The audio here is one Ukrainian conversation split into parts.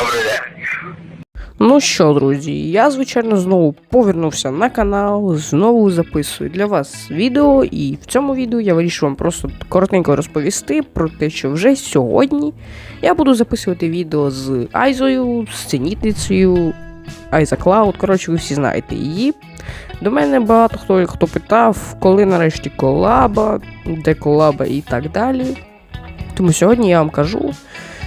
Добрий день. Ну що, друзі, я звичайно знову повернувся на канал, знову записую для вас відео, і в цьому відео я вирішую вам просто коротенько розповісти про те, що вже сьогодні я буду записувати відео з Айзою, з цінітницею, Айза Клауд. Коротше, ви всі знаєте її. До мене багато хто, хто питав, коли нарешті колаба, де колаба і так далі. Тому сьогодні я вам кажу,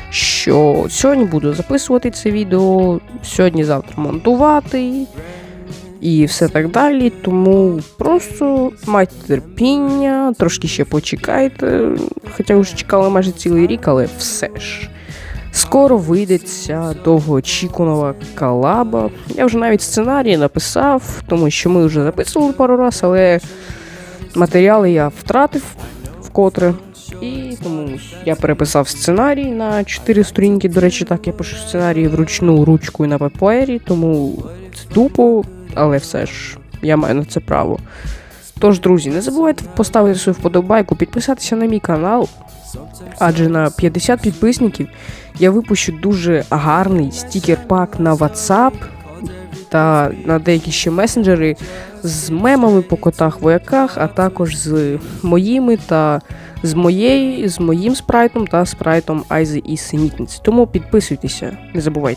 що сьогодні буду записувати це відео, сьогодні-завтра монтувати і все так далі. Тому просто майте терпіння, трошки ще почекайте. Хоча вже чекали майже цілий рік, але все ж. Скоро вийде ця довгоочікувана колаба. Я вже навіть сценарій написав, тому що ми вже записували пару раз, але матеріали я втратив вкотре. І тому я переписав сценарій на 4 сторінки. До речі, так я пишу сценарій вручну ручкою на папері, тому це тупо, але все ж я маю на це право. Тож, друзі, не забувайте поставити свою вподобайку, підписатися на мій канал, адже на 50 підписників я випущу дуже гарний стікер-пак на WhatsApp та на деякі ще месенджери з мемами по котах вояках, а також з моїми та з моєю, з моїм спрайтом та спрайтом Айзи і Синітниці. Тому підписуйтеся, не забувайте.